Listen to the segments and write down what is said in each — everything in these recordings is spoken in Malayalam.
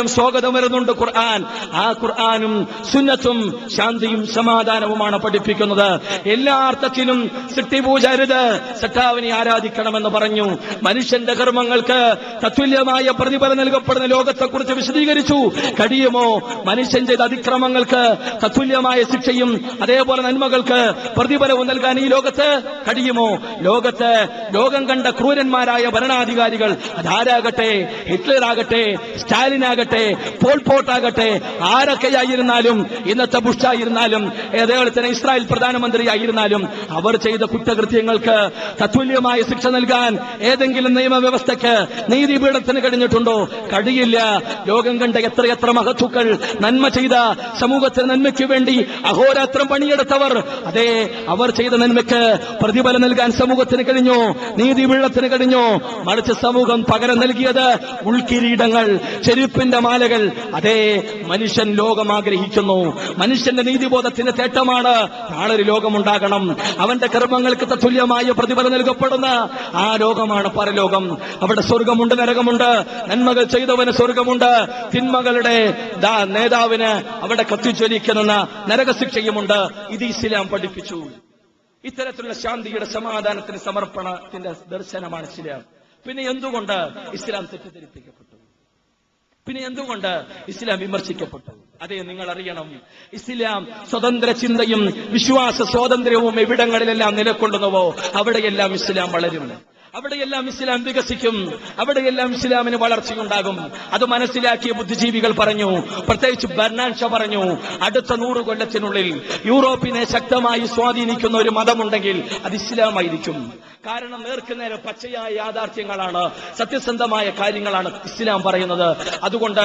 സ്വാഗതം വരുന്നുണ്ട് ഖുർആൻ. ആ ഖുർആാനും സുന്നത്തും ശാന്തിയും സമാധാനവുമാണ് പഠിപ്പിക്കുന്നത്. എല്ലാ അർത്ഥത്തിലും സിട്ടിപൂജ പൂജരുത് സട്ടാവിനെ ആരാധിക്കണമെന്ന് പറഞ്ഞു. മനുഷ്യന്റെ കർമ്മങ്ങൾക്ക് തത്തുല്യമായ പ്രതിഫലം നൽകപ്പെടുന്ന ലോകത്തെക്കുറിച്ച് വിശദീകരിച്ചു. കഴിയുമോ? മനുഷ്യൻ ചെയ്ത അതിക്രമങ്ങൾക്ക് തത്തുല്യമായ ശിക്ഷയും അതേപോലെ നന്മകൾക്ക് പ്രതിഫലവും നൽകാൻ ഈ ലോകത്ത് കഴിയുമോ? ലോകത്ത് ലോകം കണ്ട ക്രൂരന്മാരായ ഭരണാധികാരികൾ അതാരാകട്ടെ? ഹിറ്റ്ലർ ആകട്ടെ പോൾ പോട്ടാകട്ടെ ആരൊക്കെയായിരുന്നാലും ഇന്നത്തെ ബുഷായിരുന്നാലും അതേപോലെ തന്നെ ഇസ്രായേൽ പ്രധാനമന്ത്രി ആയിരുന്നാലും അവർ ചെയ്ത കുറ്റകൃത്യങ്ങൾക്ക് തത്തുല്യമായ ശിക്ഷ നൽകാൻ ഏതെങ്കിലും നിയമവ്യവസ്ഥയ്ക്ക് നീതിപീഠത്തിന് കഴിഞ്ഞിട്ടുണ്ടോ? കഴിയില്ല. ലോകം കണ്ട എത്രയെത്ര മഹത്തുക്കൾ നന്മ ചെയ്ത സമൂഹത്തിന് നന്മയ്ക്ക് വേണ്ടി അഹോരാത്രം പണിയെടുത്തവർ. അതെ അവർ ചെയ്ത നന്മയ്ക്ക് പ്രതിഫലം നൽകാൻ സമൂഹത്തിന് കഴിഞ്ഞോ? നീതിപീഠത്തിന് കഴിഞ്ഞോ? മറിച്ച് സമൂഹം പകരം നൽകിയത് ഉൾക്കിരീടങ്ങൾ ചെരുപ്പിന്റെ മാലകൾ അതേ മനുഷ്യൻ ലോകം ആഗ്രഹിക്കുന്നു. മനുഷ്യന്റെ നീതിബോധത്തിന്റെ തേട്ടമാണ് നാളെ ഒരു ലോകമുണ്ടാകണം. അവന്റെ കർമ്മങ്ങൾക്ക് തുല്യമായ പ്രതിഫലം നൽകപ്പെടുന്ന ആ ലോകമാണ് പരലോകം. അവിടെ സ്വർഗമുണ്ട് നരകമുണ്ട്. നന്മകൾ ചെയ്തവന് സ്വർഗമുണ്ട്. തിന്മകളുടെ നേതാവിന് അവിടെ കത്തിച്ചൊലിക്കുന്ന നരകശിക്ഷയുമുണ്ട്. ഇത് ഇസ്ലാം പഠിപ്പിച്ചു. ഇത്തരത്തിലുള്ള ശാന്തിയുടെ സമാധാനത്തിന് സമർപ്പണത്തിന്റെ ദർശനമാണ് ഇസ്ലാം. പിന്നെ എന്തുകൊണ്ട് ഇസ്ലാം തെറ്റിദ്ധരിപ്പിക്കപ്പെട്ടു? പിന്നെ എന്തുകൊണ്ട് ഇസ്ലാം വിമർശിക്കപ്പെട്ടു അതെ നിങ്ങൾ അറിയണം ഇസ്ലാം സ്വതന്ത്ര ചിന്തയും വിശ്വാസ സ്വാതന്ത്ര്യവും എവിടങ്ങളിലെല്ലാം നിലകൊള്ളുന്നുവോ അവിടെയെല്ലാം ഇസ്ലാം വളരും. അവിടെയെല്ലാം ഇസ്ലാം വികസിക്കും. അവിടെയെല്ലാം ഇസ്ലാമിന് വളർച്ചയുണ്ടാകും. അത് മനസ്സിലാക്കിയ ബുദ്ധിജീവികൾ പറഞ്ഞു പ്രത്യേകിച്ച് ബർണാൻഷ പറഞ്ഞു അടുത്ത നൂറ് കൊല്ലത്തിനുള്ളിൽ യൂറോപ്പിനെ ശക്തമായി സ്വാധീനിക്കുന്ന ഒരു മതമുണ്ടെങ്കിൽ അത് ഇസ്ലാമായിരിക്കും. കാരണം നേർക്ക് നേരെ പച്ചയായ യാഥാർത്ഥ്യങ്ങളാണ് സത്യസന്ധമായ കാര്യങ്ങളാണ് ഇസ്ലാം പറയുന്നത്. അതുകൊണ്ട്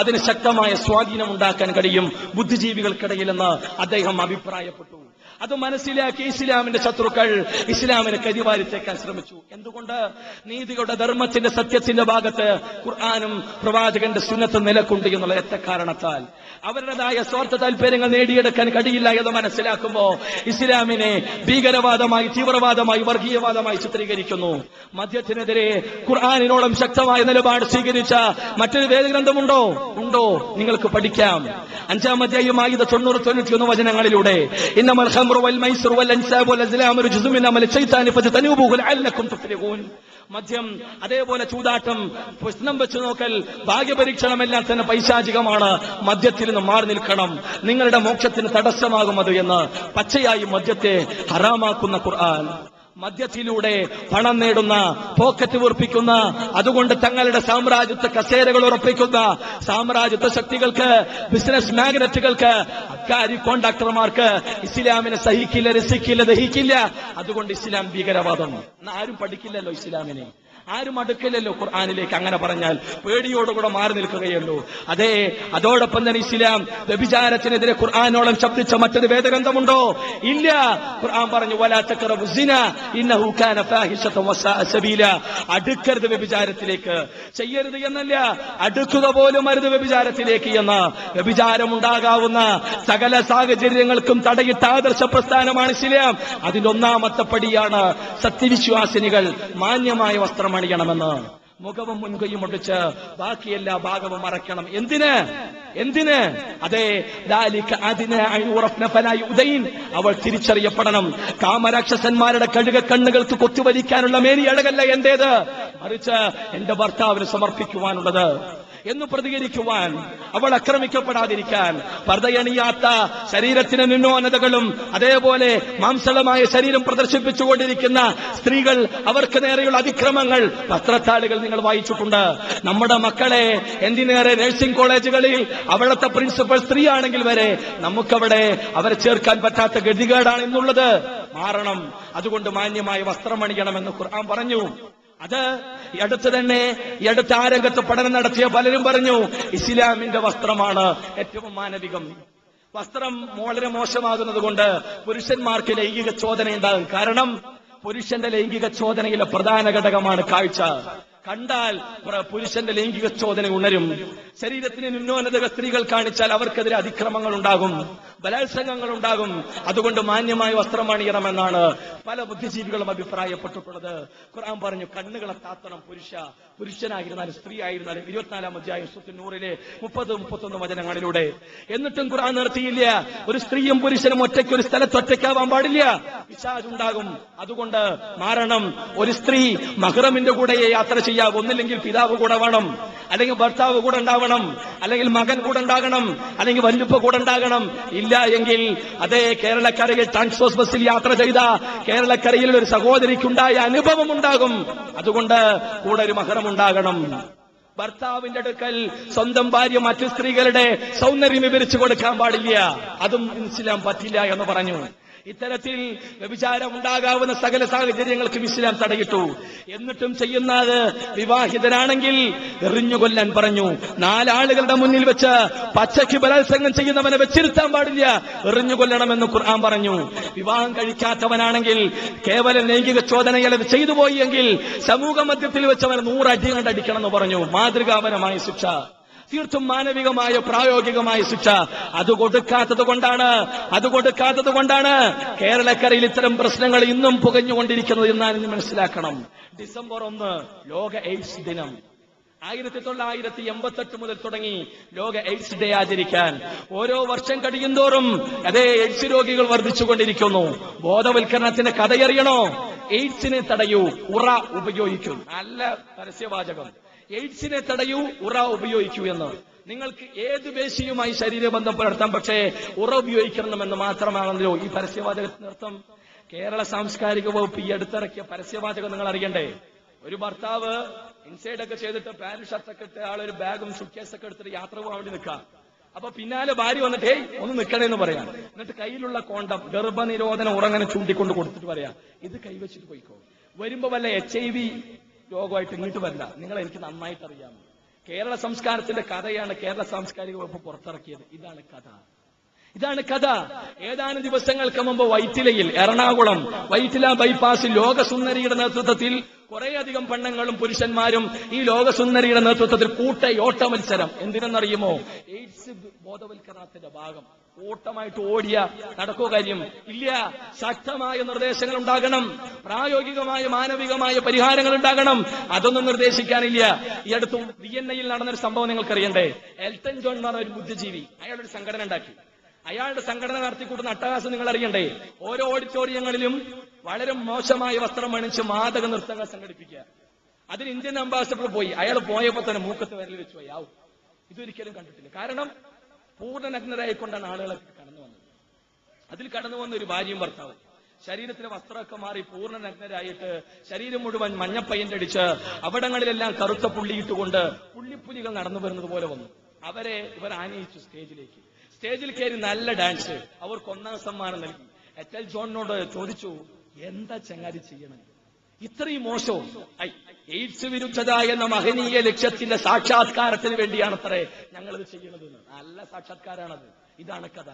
അതിന് ശക്തമായ സ്വാധീനം ഉണ്ടാക്കാൻ കഴിയും ബുദ്ധിജീവികൾക്കിടയിലെന്ന് അദ്ദേഹം അഭിപ്രായപ്പെട്ടു. അത് മനസ്സിലാക്കി ഇസ്ലാമിന്റെ ശത്രുക്കൾ ഇസ്ലാമിനെ കരിവാരിത്തേക്കാൻ ശ്രമിച്ചു. എന്തുകൊണ്ട്? നീതികളുടെ ധർമ്മത്തിന്റെ സത്യത്തിന്റെ ഭാഗത്ത് ഖുർആാനും പ്രവാചകന്റെ സുന്നത്ത് നിലക്കുണ്ട് എന്നുള്ള ഒറ്റ കാരണത്താൽ. അവരുടേതായ സ്വാർത്ഥ താല്പര്യങ്ങൾ നേടിയെടുക്കാൻ കഴിയില്ല എന്ന് മനസ്സിലാക്കുമ്പോ ഇസ്ലാമിനെ ഭീകരവാദമായി തീവ്രവാദമായി വർഗീയവാദമായി ചിത്രീകരിക്കുന്നു. മദ്യത്തിനെതിരെ ഖുർആാനിനോളം ശക്തമായ നിലപാട് സ്വീകരിച്ച മറ്റൊരു വേദഗ്രന്ഥമുണ്ടോ? ഉണ്ടോ? നിങ്ങൾക്ക് പഠിക്കാം. അഞ്ചാം അധ്യായമായി ഇത് തൊണ്ണൂറ് തൊണ്ണൂറ്റിയൊന്ന് വചനങ്ങളിലൂടെ. ഇന്നമൽ ഖംറു والميسر والانساب വൽ رجز من عمل الشيطان മിൻ لعلكم تفلحون. മദ്യം അതേപോലെ ചൂതാട്ടം പ്രശ്നം വെച്ച് നോക്കൽ ഭാഗ്യപരീക്ഷണമെല്ലാം തന്നെ പൈശാചികമാണ്. മദ്യത്തിൽ നിന്ന് മാറി നിൽക്കണം. നിങ്ങളുടെ മോക്ഷത്തിന് തടസ്സമാകും അത് എന്ന് പച്ചയായി മദ്യത്തെ ഹറാമാക്കുന്ന ഖുർആൻ. മദ്യത്തിലൂടെ പണം നേടുന്ന പോക്കറ്റ് വീർപ്പിക്കുന്ന അതുകൊണ്ട് തങ്ങളുടെ സാമ്രാജ്യത്വ കസേരകൾ ഉറപ്പിക്കുന്ന സാമ്രാജ്യത്വ ശക്തികൾക്ക് ബിസിനസ് മാഗ്നറ്റുകൾക്ക് അക്കാരി കോണ്ടാക്ടർമാർക്ക് ഇസ്ലാമിനെ സഹിക്കില്ല രസിക്കില്ല ദഹിക്കില്ല. അതുകൊണ്ട് ഇസ്ലാം ഭീകരവാദം. ആരും പഠിക്കില്ലല്ലോ ഇസ്ലാമിനെ. ആരും അടുക്കില്ലല്ലോ ഖുർആാനിലേക്ക്. അങ്ങനെ പറഞ്ഞാൽ പേടിയോടുകൂടെ മാറി നിൽക്കുകയുള്ളൂ. അതെ അതോടൊപ്പം തന്നെ ഇസ്ലാം വ്യഭിചാരത്തിനെതിരെ ഖുർആാനോളം ശബ്ദിച്ച മറ്റൊരു വേദഗ്രന്ഥമുണ്ടോ? ഇല്ല. ഖുർആൻ പറഞ്ഞു അടുക്കരുത് വ്യഭിചാരത്തിലേക്ക്. ചെയ്യരുത് എന്നല്ല അടുക്കുക പോലും അരുത് വ്യഭിചാരത്തിലേക്ക് എന്ന്. വ്യഭിചാരം ഉണ്ടാകാവുന്ന സകല സാഹചര്യങ്ങൾക്കും തടയിട്ട ആദർശ പ്രസ്ഥാനമാണ് ഇസ്ലാം. അതിന്റെ ഒന്നാമത്തെ പടിയാണ് സത്യവിശ്വാസിനികൾ മാന്യമായ വസ്ത്രം അണിയണമെന്ന് മുഖവും മുൻകൈയും ഒടിച്ച് ബാക്കിയെല്ലാ ഭാഗവും മറയ്ക്കണം. എന്തിന്? എന്തിന്? അതെ. അവൾ തിരിച്ചറിയപ്പെടണം. കാമരാക്ഷസന്മാരുടെ കഴുക കണ്ണുകൾക്ക് കൊത്തുവലിക്കാനുള്ള മേനി അഴകല്ല എന്റേത്? മറിച്ച് എന്റെ ഭർത്താവിന് സമർപ്പിക്കുവാനുള്ളത്. എന്ന് പ്രതികരിക്കുവാൻ അവൾ ആക്രമിക്കപ്പെടാതിരിക്കാൻ പർദയണിയാത്ത ശരീരത്തിന് നിന്നോന്നതകളും അതേപോലെ മാംസളമായ ശരീരം പ്രദർശിപ്പിച്ചുകൊണ്ടിരിക്കുന്ന സ്ത്രീകൾ അവർക്ക് നേരെയുള്ള അതിക്രമങ്ങൾ പത്രത്താളുകൾ നിങ്ങൾ വായിച്ചിട്ടുണ്ട്. നമ്മുടെ മക്കളെ എന്തിനേറെ നഴ്സിംഗ് കോളേജുകളിൽ അവിടുത്തെ പ്രിൻസിപ്പൽ സ്ത്രീയാണെങ്കിൽ വരെ നമുക്കവിടെ അവരെ ചേർക്കാൻ പറ്റാത്ത ഗതികേടാണ് എന്നുള്ളത്. മാറണം. അതുകൊണ്ട് മാന്യമായ വസ്ത്രം അണിയണമെന്ന് ഖുർആൻ പറഞ്ഞു. അത് എടുത്തു തന്നെ അടുത്ത ആ രംഗത്ത് പഠനം നടത്തിയ പലരും പറഞ്ഞു ഇസ്ലാമിന്റെ വസ്ത്രമാണ് ഏറ്റവും മാനവികം. വസ്ത്രം വളരെ മോശമാകുന്നത് കൊണ്ട് പുരുഷന്മാർക്ക് ലൈംഗിക ചോദന ഉണ്ടാകും കാരണം പുരുഷന്റെ ലൈംഗിക ചോദനയിലെ പ്രധാന ഘടകമാണ് കാഴ്ച. കണ്ടാൽ പുരുഷന്റെ ലൈംഗിക ചോദന ഉണരും. ശരീരത്തിന് ഉന്നോന്നത സ്ത്രീകൾ കാണിച്ചാൽ അവർക്കെതിരെ അതിക്രമങ്ങൾ ഉണ്ടാകും. ബലാത്സംഗങ്ങൾ ഉണ്ടാകും. അതുകൊണ്ട് മാന്യമായ വസ്ത്രം അണിയണമെന്നാണ് പല ബുദ്ധിജീവികളും അഭിപ്രായപ്പെട്ടിട്ടുള്ളത്. ഖുർആൻ പറഞ്ഞു കണ്ണുകളെ താത്തണം പുരുഷ. പുരുഷനായിരുന്നാലും സ്ത്രീ ആയിരുന്നാലും ഇരുപത്തിനാലാം അധ്യായം സുത്ത് നൂറിലെ മുപ്പത് മുപ്പത്തൊന്ന് വചനങ്ങളിലൂടെ. എന്നിട്ടും ഖുർആൻ നിർത്തിയില്ല. ഒരു സ്ത്രീയും പുരുഷനും ഒറ്റയ്ക്ക് ഒരു സ്ഥലത്ത് ഒറ്റയ്ക്കാവാൻ പാടില്ല. വിശാജുണ്ടാകും അതുകൊണ്ട് മാറണം. ഒരു സ്ത്രീ മഹ്റമിന്റെ കൂടെ യാത്ര ചെയ്യാം. ഒന്നില്ലെങ്കിൽ പിതാവ് കൂടെ വേണം. അല്ലെങ്കിൽ ഭർത്താവ് കൂടെ ഉണ്ടാവണം. അല്ലെങ്കിൽ മകൻ കൂടെ ഉണ്ടാകണം. അല്ലെങ്കിൽ വല്ലുപ്പ കൂടെ ഉണ്ടാകണം. ഇല്ല എങ്കിൽ അതേ കേരളക്കരയിൽ ട്രാൻസ്പോർട്ട് ബസ്സിൽ യാത്ര ചെയ്ത കേരളക്കരയിൽ ഒരു സഹോദരിക്കുണ്ടായ അനുഭവം ഉണ്ടാകും. അതുകൊണ്ട് കൂടെ ഒരു മകനം ഉണ്ടാകണം. ഭർത്താവിന്റെ അടുക്കൽ സ്വന്തം ഭാര്യ മറ്റു സ്ത്രീകളുടെ സൗന്ദര്യം വിവരിച്ചു കൊടുക്കാൻ പാടില്ല. അതും ഇസ്ലാം പറ്റില്ല എന്ന് പറഞ്ഞു. ഇത്തരത്തിൽ വ്യഭിചാരം ഉണ്ടാകാവുന്ന സകല സാഹചര്യങ്ങൾക്കും ഇസ്ലാം തടയിട്ടു. എന്നിട്ടും ചെയ്യുന്നത് വിവാഹിതനാണെങ്കിൽ എറിഞ്ഞു കൊല്ലാൻ പറഞ്ഞു. നാലാളുകളുടെ മുന്നിൽ വെച്ച് പച്ചയ്ക്ക് ബലാത്സംഗം ചെയ്യുന്നവനെ വെച്ചിരുത്താൻ പാടില്ല. എറിഞ്ഞു കൊല്ലണമെന്ന് ഖുർആൻ പറഞ്ഞു. വിവാഹം കഴിക്കാത്തവനാണെങ്കിൽ കേവലം ലൈംഗിക ചോദനകൾ ചെയ്തു പോയി എങ്കിൽ സമൂഹ മധ്യത്തിൽ വെച്ച് അവനെ നൂറടി കണ്ടടിക്കണം എന്ന് പറഞ്ഞു. മാതൃകാപരമായ ശിക്ഷ. തീർത്തും മാനവികമായ പ്രായോഗികമായ ശിക്ഷ. അത് കൊടുക്കാത്തത് കൊണ്ടാണ്. അത് കൊടുക്കാത്തത് കൊണ്ടാണ് കേരളക്കരയിൽ ഇത്തരം പ്രശ്നങ്ങൾ ഇന്നും പുകഞ്ഞുകൊണ്ടിരിക്കുന്നത് എന്നാണ് മനസ്സിലാക്കണം. ഡിസംബർ ഒന്ന് ലോക എയ്ഡ്സ് ദിനം. ആയിരത്തി തൊള്ളായിരത്തി എൺപത്തെട്ട് മുതൽ തുടങ്ങി ലോക എയ്ഡ്സ് ഡേ ആചരിക്കാൻ. ഓരോ വർഷം കഴിയുന്തോറും അതേ എയ്ഡ്സ് രോഗികൾ വർദ്ധിച്ചുകൊണ്ടിരിക്കുന്നു. ബോധവൽക്കരണത്തിന്റെ കഥയറിയണോ? എയ്ഡ്സിനെ തടയൂ. ഉറ ഉപയോഗിക്കും. നല്ല പരസ്യവാചകം. എയ്ഡ്സിനെ തടയൂ ഉറ ഉപയോഗിക്കൂ എന്ന്. നിങ്ങൾക്ക് ഏത് പേശിയുമായി ശരീരബന്ധം പുലർത്താം പക്ഷേ ഉറ ഉപയോഗിക്കണമെന്ന് മാത്രമാണല്ലോ ഈ പരസ്യവാചകത്തിന് അർത്ഥം. കേരള സാംസ്കാരിക വകുപ്പ് ഈ അടുത്തിറക്കിയ പരസ്യവാചകം നിങ്ങൾ അറിയണ്ടേ? ഒരു ഭർത്താവ് ഇൻസൈഡ് ഒക്കെ ചെയ്തിട്ട് പാന്റ് ഷർട്ടൊക്കെ ഇട്ട് ആളൊരു ബാഗും സുക്കേസൊക്കെ എടുത്തിട്ട് യാത്ര പോകാൻ വേണ്ടി നിൽക്കാം. അപ്പൊ പിന്നാലെ ഭാര്യ വന്നിട്ട് ഹേയ് ഒന്ന് നിൽക്കണേ എന്ന് പറയാം. എന്നിട്ട് കയ്യിലുള്ള കോണ്ടം ഗർഭനിരോധന ഉറങ്ങനെ ചൂണ്ടിക്കൊണ്ട് കൊടുത്തിട്ട് പറയാം. ഇത് കൈവച്ചിട്ട് പോയിക്കോ. വരുമ്പോ വല്ല എച്ച് ഐ വി രോഗമായിട്ട് ഇങ്ങോട്ട് വരില്ല. നിങ്ങൾ എനിക്ക് നന്നായിട്ട് അറിയാം കേരള സംസ്കാരത്തിന്റെ കഥയാണ് കേരള സാംസ്കാരിക വകുപ്പ് പുറത്തിറക്കിയത്. ഇതാണ് കഥ. ഇതാണ് കഥ. ഏതാനും ദിവസങ്ങൾക്ക് മുമ്പ് വൈറ്റിലയിൽ എറണാകുളം വൈറ്റില ബൈപ്പാസിൽ ലോകസുന്ദരിയുടെ നേതൃത്വത്തിൽ കുറേയധികം പെണ്ണുങ്ങളും പുരുഷന്മാരും ഈ ലോകസുന്ദരിയുടെ നേതൃത്വത്തിൽ കൂട്ടയോട്ട മത്സരം. എന്തിനെന്നറിയുമോ? എയ്ഡ്സ് ബോധവൽക്കരണത്തിന്റെ ഭാഗം. കൂട്ടമായിട്ട് ഓടിയ നടക്കോ കാര്യം. ഇല്ല ശക്തമായ നിർദ്ദേശങ്ങൾ ഉണ്ടാകണം. പ്രായോഗികമായ മാനവികമായ പരിഹാരങ്ങൾ ഉണ്ടാകണം. അതൊന്നും നിർദ്ദേശിക്കാനില്ല. ഈ അടുത്ത് എൻ ഐയിൽ നടന്നൊരു സംഭവം നിങ്ങൾക്കറിയണ്ടേ? എൽട്ടൻ ജോൺ എന്ന് പറഞ്ഞ ഒരു ബുദ്ധിജീവി അയാളൊരു സംഘടന ഉണ്ടാക്കി. അയാളുടെ സംഘടന നടത്തിക്കൂട്ടുന്ന അട്ടഹാസം നിങ്ങൾ അറിയണ്ടേ ഓരോ ഓഡിറ്റോറിയങ്ങളിലും വളരെ മോശമായ വസ്ത്രം അണിച്ച് മാതക നൃത്തങ്ങൾ സംഘടിപ്പിക്കുക. അതിന് ഇന്ത്യൻ അംബാസഡർ പോയി. അയാൾ പോയപ്പോ തന്നെ മൂക്കത്ത് വരൽ വെച്ചു പോയി. ആവും ഇതൊരിക്കലും കണ്ടിട്ടില്ല. കാരണം പൂർണ നഗ്നരായിക്കൊണ്ടാണ് ആളുകളൊക്കെ കടന്നു വന്നത്. അതിൽ കടന്നു വന്ന ഒരു ഭാര്യയും ഭർത്താവും. ശരീരത്തിലെ വസ്ത്രമൊക്കെ മാറി പൂർണ നഗ്നരായിട്ട് ശരീരം മുഴുവൻ മഞ്ഞപ്പയ്യന്റെ അടിച്ച് അവിടങ്ങളിലെല്ലാം കറുത്ത പുള്ളിയിട്ടുകൊണ്ട് പുള്ളിപ്പുലികൾ നടന്നു വരുന്നത് പോലെ വന്നു. അവരെ ഇവർ ആനയിച്ചു സ്റ്റേജിലേക്ക്. സ്റ്റേജിൽ കയറി നല്ല ഡാൻസ്. അവർക്ക് ഒന്നാം സമ്മാനം നൽകി. എറ്റൽ ജോണിനോട് ചോദിച്ചു എന്താ ചങ്ങാതി ചെയ്യണം? ഇത്രയും മോശവും. എയ്ഡ്സ് വിരുദ്ധത എന്ന മഹനീയ ലക്ഷ്യത്തിന്റെ സാക്ഷാത്കാരത്തിന് വേണ്ടിയാണ് വേണ്ടിയാണത്രേ ഇത് ചെയ്യുന്നത്. നല്ല സാക്ഷാത്കാരാണത്. ഇതാണ് കഥ.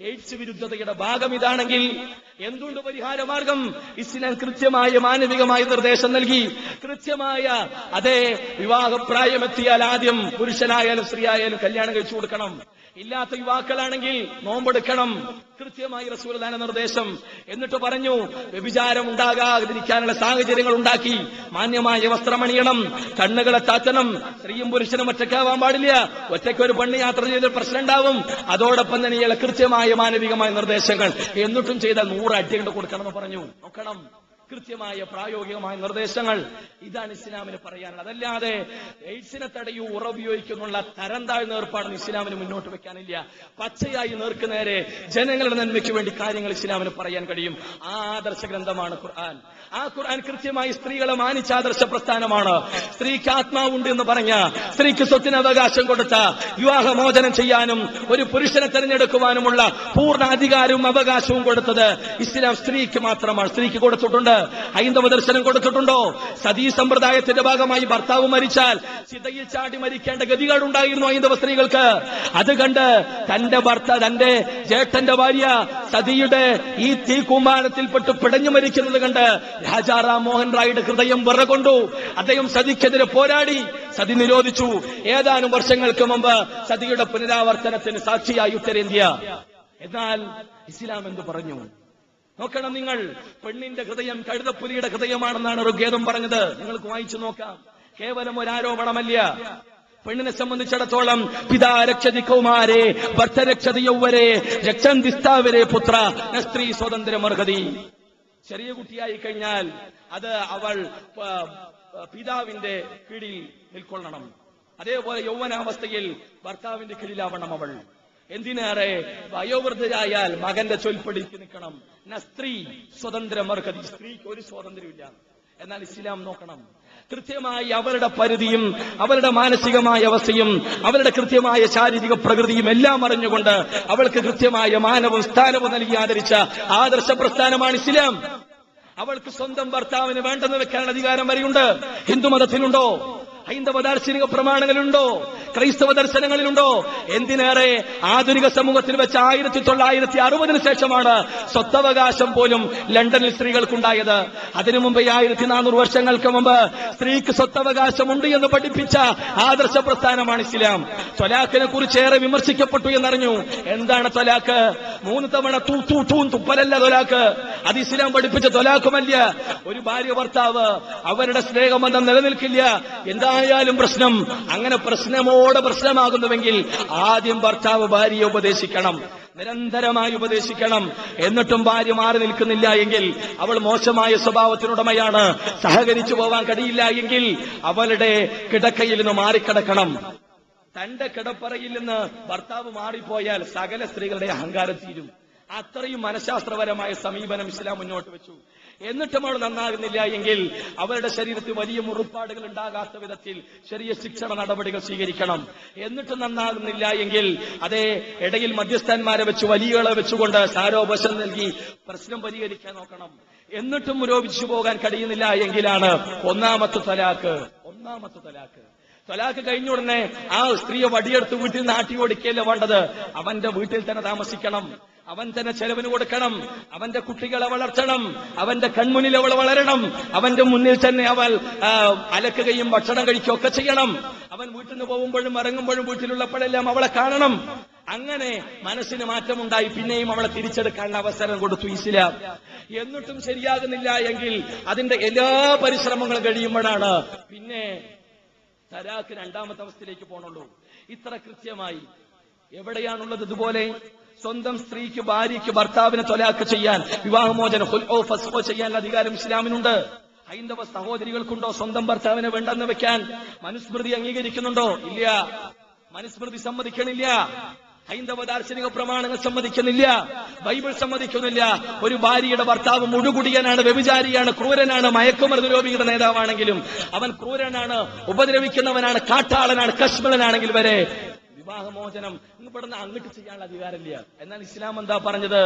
എയ്ഡ്സ് വിരുദ്ധതയുടെ ഭാഗം ഇതാണെങ്കിൽ എന്തുകൊണ്ട് പരിഹാര മാർഗം ഇസ്ലാം കൃത്യമായ മാനവികമായ നിർദ്ദേശം നൽകി. കൃത്യമായ അതേ വിവാഹപ്രായമെത്തിയാൽ ആദ്യം പുരുഷനായാലും സ്ത്രീ ആയാലും കല്യാണം കഴിച്ചു കൊടുക്കണം. ഇല്ലാത്ത യുവാക്കളാണെങ്കിൽ നോമ്പെടുക്കണം. കൃത്യമായി റസൂലദാന നിർദ്ദേശം. എന്നിട്ട് പറഞ്ഞു വ്യഭിചാരം ഉണ്ടാകാതിരിക്കാനുള്ള സാഹചര്യങ്ങൾ ഉണ്ടാക്കി. മാന്യമായ വസ്ത്രമണിയണം കണ്ണുകളെ താത്തണം. സ്ത്രീയും പുരുഷനും ഒറ്റയ്ക്കാവാൻ പാടില്ല. ഒറ്റയ്ക്ക് ഒരു പെണ്ണ് യാത്ര ചെയ്ത പ്രശ്നം ഉണ്ടാവും. അതോടൊപ്പം തന്നെ ഇയാളെ കൃത്യമായ മാനവികമായ നിർദ്ദേശങ്ങൾ. എന്നിട്ടും ചെയ്ത നൂറ് അടികൾ കൊടുക്കണമെന്ന് പറഞ്ഞു. നോക്കണം. കൃത്യമായ പ്രായോഗികമായ നിർദ്ദേശങ്ങൾ ഇതാണ് ഇസ്ലാമിന് പറയാനുള്ളത്. അതല്ലാതെ എയ്ഡ്സിനെ തടയൂ ഉറ ഉപയോഗിക്കുന്നുള്ള തരം താഴ്ന്ന ഏർപ്പാടൊന്നും ഇസ്ലാമിന് മുന്നോട്ട് വെക്കാനില്ല. പച്ചയായി നേർക്ക് നേരെ ജനങ്ങളുടെ നന്മയ്ക്ക് വേണ്ടി കാര്യങ്ങൾ ഇസ്ലാമിന് പറയാൻ കഴിയും. ആ ആദർശ ഗ്രന്ഥമാണ് ഖുർആൻ. ആ ഖുർആൻ കൃത്യമായി സ്ത്രീകളെ മാനിച്ച ആദർശ പ്രസ്ഥാനമാണ്. സ്ത്രീക്ക് ആത്മാവുണ്ട് എന്ന് പറഞ്ഞ സ്ത്രീക്ക് സ്വത്തിന് അവകാശം കൊടുത്ത വിവാഹമോചനം ചെയ്യാനും ഒരു പുരുഷനെ തെരഞ്ഞെടുക്കുവാനുമുള്ള പൂർണ അധികാരവും അവകാശവും കൊടുത്തത് ഇസ്ലാം സ്ത്രീക്ക് മാത്രമാണ്. സ്ത്രീക്ക് കൊടുത്തിട്ടുണ്ട്. ഹൈന്ദവ ദർശനം കൊടുത്തിട്ടുണ്ടോ? സതീ സമ്പ്രദായത്തിന്റെ ഭാഗമായി ഭർത്താവ് മരിച്ചാൽ ചിതയിൽ ചാടി മരിക്കേണ്ട ഗതികളുണ്ടായിരുന്നു ഹൈന്ദവ സ്ത്രീകൾക്ക്. അത് കണ്ട് തന്റെ ഭർത്ത തന്റെ ജേഷ്ഠന്റെ ഭാര്യ സതിയുടെ ഈ തീക്കുമാനത്തിൽപ്പെട്ട് പിടഞ്ഞു മരിക്കുന്നത് കണ്ട് രാജാറാം മോഹൻ റായിയുടെ ഹൃദയം വിറകൊണ്ടു. അദ്ദേഹം സതിക്കെതിരെ പോരാടി. സതി നിരോധിച്ചു. ഏതാനും വർഷങ്ങൾക്ക് മുമ്പ് സതിയുടെ പുനരാവർത്തനത്തിന് സാക്ഷിയായി ഉത്തരേന്ത്യ. എന്നാൽ ഇസ്ലാം എന്ത് പറഞ്ഞു? നോക്കണം നിങ്ങൾ. പെണ്ണിന്റെ ഹൃദയം കഴുതപ്പുലിയുടെ ഹൃദയമാണെന്നാണ് ഋഗ്വേദം പറഞ്ഞത്. നിങ്ങൾക്ക് വായിച്ചു നോക്കാം. കേവലം ഒരു ആരോപണമല്ല പെണ്ണിനെ സംബന്ധിച്ചിടത്തോളം പിതാ രക്ഷതി കൗമാരെ ഭർത്ത രക്ഷതി യൗവരെ രക്ഷന്തിസ്താവരെ പുത്ര സ്ത്രീ സ്വാതന്ത്ര്യമർഹതി ചെറിയ കുട്ടിയായി കഴിഞ്ഞാൽ അത് അവൾ പിതാവിന്റെ കീഴിൽ നിൽക്കൊള്ളണം. അതേപോലെ യൗവനാവസ്ഥയിൽ ഭർത്താവിന്റെ കീഴിലാവണം അവൾ. എന്തിനേറെ വയോവൃദ്ധരായാൽ മകന്റെ ചൊൽപ്പടിക്ക് നിൽക്കണം. എന്നാ സ്ത്രീ സ്വതന്ത്രം അർഹതി സ്ത്രീക്ക് ഒരു സ്വാതന്ത്ര്യമില്ല. എന്നാൽ ഇസ്ലാം നോക്കണം. കൃത്യമായി അവരുടെ പരിധിയും അവരുടെ മാനസികമായ അവസ്ഥയും അവരുടെ കൃത്യമായ ശാരീരിക പ്രകൃതിയും എല്ലാം അറിഞ്ഞുകൊണ്ട് അവൾക്ക് കൃത്യമായ മാനവും സ്ഥാനവും നൽകി ആദരിച്ച ആദർശ പ്രസ്ഥാനമാണ് ഇസ്ലാം. അവൾക്ക് സ്വന്തം ഭർത്താവിന് വേണ്ടെന്ന് വെക്കാൻ അധികാരം വരെയുണ്ട്. ഹിന്ദുമതത്തിലുണ്ടോ? ഹൈന്ദവ ദാർശനിക പ്രമാണങ്ങളുണ്ടോ? ക്രൈസ്തവ ദർശനങ്ങളിലുണ്ടോ? എന്തിനേറെ ആധുനിക സമൂഹത്തിൽ വെച്ച് ആയിരത്തി തൊള്ളായിരത്തി അറുപതിന് ശേഷമാണ് സ്വത്തവകാശം പോലും ലണ്ടനിൽ സ്ത്രീകൾക്കുണ്ടായത്. അതിനു മുമ്പ് ആയിരത്തി നാനൂറ് വർഷങ്ങൾക്ക് മുമ്പ് സ്ത്രീക്ക് സ്വത്തവകാശമുണ്ട് എന്ന് പഠിപ്പിച്ച ആദർശ പ്രസ്ഥാനമാണ് ഇസ്ലാം. തൊലാഖിനെ കുറിച്ച് ഏറെ വിമർശിക്കപ്പെട്ടു എന്നറിഞ്ഞു. എന്താണ് തൊലാഖ്? മൂന്ന് തവണ തൂ തൂ തൂ തുപ്പലല്ല തൊലാഖ്. അത് ഇസ്ലാം പഠിപ്പിച്ച തൊലാഖുമല്ല ഒരു ഭാര്യ ഭർത്താവ് അവരുടെ സ്നേഹബന്ധം നിലനിൽക്കില്ല. എന്തായാലും പ്രശ്നം അങ്ങനെ പ്രശ്നമോടെ പ്രശ്നമാകുന്നുവെങ്കിൽ ആദ്യം ഭർത്താവ് ഭാര്യയെ ഉപദേശിക്കണം നിരന്തരമായി ഉപദേശിക്കണം. എന്നിട്ടും ഭാര്യ മാറി നിൽക്കുന്നില്ല എങ്കിൽ അവൾ മോശമായ സ്വഭാവത്തിനുടമയാണ്. സഹകരിച്ചു പോവാൻ കഴിയില്ല എങ്കിൽ അവളുടെ കിടക്കയിൽ നിന്ന് മാറിക്കിടക്കണം. തന്റെ കിടപ്പറയിൽ നിന്ന് ഭർത്താവ് മാറിപ്പോയാൽ സകല സ്ത്രീകളുടെ അഹങ്കാരം തീരും. അത്രയും മനഃശാസ്ത്രപരമായ സമീപനം ഇസ്ലാം മുന്നോട്ട് വെച്ചു. എന്നിട്ടും അവൾ നന്നാകുന്നില്ല എങ്കിൽ അവരുടെ ശരീരത്തിൽ വലിയ മുറിപ്പാടുകൾ ഉണ്ടാകാത്ത വിധത്തിൽ ചെറിയ ശിക്ഷണ നടപടികൾ സ്വീകരിക്കണം. എന്നിട്ടും നന്നാകുന്നില്ല എങ്കിൽ അതേ ഇടയിൽ മധ്യസ്ഥന്മാരെ വെച്ച് വലിയകളെ വെച്ചുകൊണ്ട് സാരോപശം നൽകി പ്രശ്നം പരിഹരിക്കാൻ നോക്കണം. എന്നിട്ടും മുരോപിച്ചു പോകാൻ കഴിയുന്നില്ല എങ്കിലാണ് ഒന്നാമത്തെ തലാക്ക്. ഒന്നാമത്തെ തലാക്ക്. തൊലാക്ക് കഴിഞ്ഞ ഉടനെ ആ സ്ത്രീയെ വടിയെടുത്ത് വീട്ടിൽ നാട്ടി ഓടിക്കല്ലേ വേണ്ടത്? അവന്റെ വീട്ടിൽ തന്നെ താമസിക്കണം. അവൻ തന്നെ ചെലവിന് കൊടുക്കണം. അവന്റെ കുട്ടികളെ വളർത്തണം. അവന്റെ കൺമുന്നിൽ അവൾ വളരണം. അവന്റെ മുന്നിൽ തന്നെ അവൾ അലക്കുകയും ഭക്ഷണം കഴിക്കുകയും ഒക്കെ ചെയ്യണം. അവൻ വീട്ടിൽ നിന്ന് പോകുമ്പോഴും ഇറങ്ങുമ്പോഴും വീട്ടിലുള്ളപ്പോഴെല്ലാം അവളെ കാണണം. അങ്ങനെ മനസ്സിന് മാറ്റമുണ്ടായി. പിന്നെയും അവളെ തിരിച്ചെടുക്കാനുള്ള അവസരം കൊടുത്തു ഇസ്ലാം. എന്നിട്ടും ശരിയാകുന്നില്ല എങ്കിൽ അതിന്റെ എല്ലാ പരിശ്രമങ്ങളും കഴിയുമ്പോഴാണ് പിന്നെ തരാക്ക് രണ്ടാമത്തെ അവസ്ഥയിലേക്ക് പോകണുള്ളൂ ഇത്ര കൃത്യമായി. എവിടെയാണുള്ളത് ഇതുപോലെ? സ്വന്തം സ്ത്രീക്ക് ഭാര്യയ്ക്ക് ഭർത്താവിനെ തൊലാക്ക് ചെയ്യാൻ വിവാഹമോചനം ഫസ്ഹോ ചെയ്യാൻ അധികാരം ഇസ്ലാമിനുണ്ട്. ഹൈന്ദവ സഹോദരികൾക്കുണ്ടോ സ്വന്തം ഭർത്താവിനെ വേണ്ടെന്ന് വെക്കാൻ മനുസ്മൃതി അംഗീകരിക്കുന്നുണ്ടോ? ഇല്ല. മനുസ്മൃതി സമ്മതിക്കണില്ല. ഹൈന്ദവ ദാർശനിക പ്രമാണങ്ങൾ സമ്മതിക്കുന്നില്ല. ബൈബിൾ സമ്മതിക്കുന്നില്ല. ഒരു ഭാര്യയുടെ ഭർത്താവ് മുഴുകുടിയനാണ് വ്യഭിചാരിയാണ് ക്രൂരനാണ് മയക്കുമരുന്ന് രോഗിയുടെ നേതാവാണെങ്കിലും അവൻ ക്രൂരനാണ് ഉപദ്രവിക്കുന്നവനാണ് കാട്ടാളനാണ് കശ്മലനാണെങ്കിൽ വരെ വിവാഹമോചനം. ഇവിടുന്ന് അങ്ങോട്ട് ചെയ്യാനുള്ള അധികാരമില്ല. എന്നാൽ ഇസ്ലാം എന്താ പറഞ്ഞത്?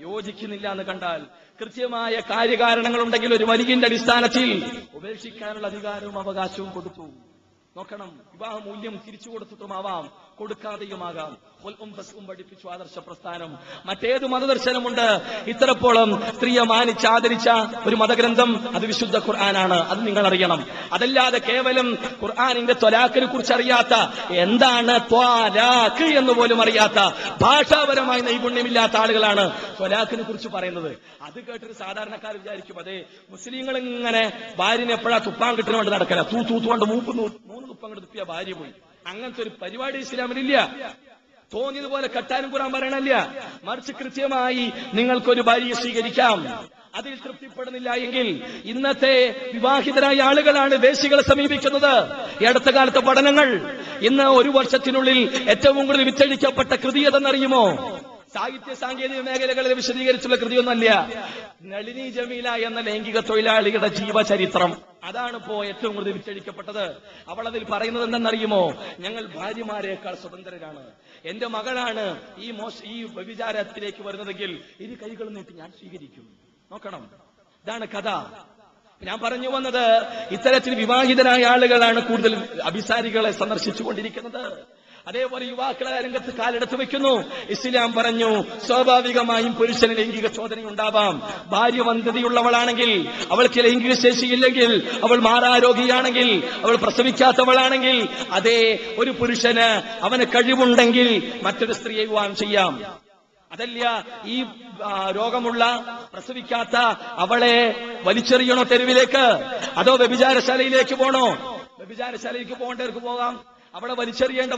യോജിക്കുന്നില്ല എന്ന് കണ്ടാൽ. കൃത്യമായ കാര്യകാരണങ്ങൾ ഉണ്ടെങ്കിൽ ഒരു വലിയന്റെ അടിസ്ഥാനത്തിൽ ഉപേക്ഷിക്കാനുള്ള അധികാരവും അവകാശവും കൊടുത്തു. നോക്കണം. വിവാഹ മൂല്യം തിരിച്ചു കൊടുത്തിട്ടുമാവാം കൊടുക്കാതെയുമാകാം ഉം പഠിപ്പിച്ചു ആദർശ പ്രസ്ഥാനം. മറ്റേത് മതദർശനമുണ്ട്. ഇത്രപ്പോളം സ്ത്രീയെ മാനിച്ച് ആദരിച്ച ഒരു മതഗ്രന്ഥം അത് വിശുദ്ധ ഖുർആനാണ്. അത് നിങ്ങൾ അറിയണം അതല്ലാതെ കേവലം ഖുർആാനിന്റെ ത്വലാഖിനെ കുറിച്ച് അറിയാത്ത എന്താണ് ത്വാലാഖ് എന്ന് പോലും അറിയാത്ത ഭാഷാപരമായി നൈപുണ്യമില്ലാത്ത ആളുകളാണ് ത്വലാഖിനെ കുറിച്ച് പറയുന്നത്. അത് കേട്ടൊരു സാധാരണക്കാർ വിചാരിക്കും അതെ മുസ്ലിങ്ങൾ ഇങ്ങനെ ഭാര്യനെ എപ്പോഴാ തുപ്പാൻ കിട്ടുന്നതുകൊണ്ട് നടക്കല? തൂ തൂത്തുകൊണ്ട് മൂപ്പ് നൂ- മൂന്ന് കൊണ്ട് തുപ്പിയ ഭാര്യ പോയി. അങ്ങനത്തെ ഒരു പരിപാടി ഇസ്ലാമിലില്ല. തോന്നിയതുപോലെ കട്ടാനും കുറാൻ പറയണല്ല. മറിച്ച് കൃത്യമായി നിങ്ങൾക്കൊരു ഭാര്യയെ സ്വീകരിക്കാം. അതിൽ തൃപ്തിപ്പെടുന്നില്ല എങ്കിൽ ഇന്നത്തെ വിവാഹിതരായ ആളുകളാണ് വേശികളെ സമീപിക്കുന്നത്. അടുത്ത കാലത്തെ പഠനങ്ങൾ ഇന്ന് ഒരു വർഷത്തിനുള്ളിൽ ഏറ്റവും കൂടുതൽ വിറ്റഴിക്കപ്പെട്ട കൃതി ഏതെന്നറിയുമോ സാഹിത്യ സാങ്കേതിക മേഖലകളിൽ വിശദീകരിച്ചുള്ള കൃതിയൊന്നല്ല നളിനി ജമീല എന്ന ലൈംഗിക തൊഴിലാളിയുടെ ജീവചരിത്രം. അതാണ് ഇപ്പോ ഏറ്റവും കൂടുതൽ വിറ്റഴിക്കപ്പെട്ടത്. അവൾ അതിൽ പറയുന്നത് എന്തെന്നറിയുമോ? ഞങ്ങൾ ഭാര്യമാരെക്കാൾ സ്വതന്ത്രരാണ്. എന്റെ മകളാണ് ഈ മോശ ഈ വ്യഭിചാരത്തിലേക്ക് വരുന്നതെങ്കിൽ ഇരു കൈകളും നീട്ടി ഞാൻ സ്വീകരിക്കും. നോക്കണം. ഇതാണ് കഥ. ഞാൻ പറഞ്ഞു വന്നത് ഇത്തരത്തിൽ വിവാഹിതരായ ആളുകളാണ് കൂടുതൽ അഭിസാരികളെ സന്ദർശിച്ചു കൊണ്ടിരിക്കുന്നത് അതേപോലെ യുവാക്കളെ രംഗത്ത് കാലെടുത്ത് വെക്കുന്നു ഇസ്ലാം പറഞ്ഞു സ്വാഭാവികമായും പുരുഷന് ലൈംഗിക ചോദന ഉണ്ടാവാം. ഭാര്യ വന്ധതിയുള്ളവളാണെങ്കിൽ അവൾക്ക് ലൈംഗിക ശേഷിയില്ലെങ്കിൽ അവൾ മാറാരോഗിയാണെങ്കിൽ അവൾ പ്രസവിക്കാത്തവളാണെങ്കിൽ അതേ ഒരു പുരുഷന് അവന് കഴിവുണ്ടെങ്കിൽ മറ്റൊരു സ്ത്രീയെ വിവാഹം ചെയ്യാം. അതല്ല ഈ രോഗമുള്ള പ്രസവിക്കാത്ത അവളെ വലിച്ചെറിയണോ തെരുവിലേക്ക്? അതോ വ്യഭിചാരശാലയിലേക്ക് പോണോ? വ്യഭിചാരശാലയിലേക്ക് പോകേണ്ടവർക്ക് പോകാം. അവളെ വലിച്ചെറിയേണ്ട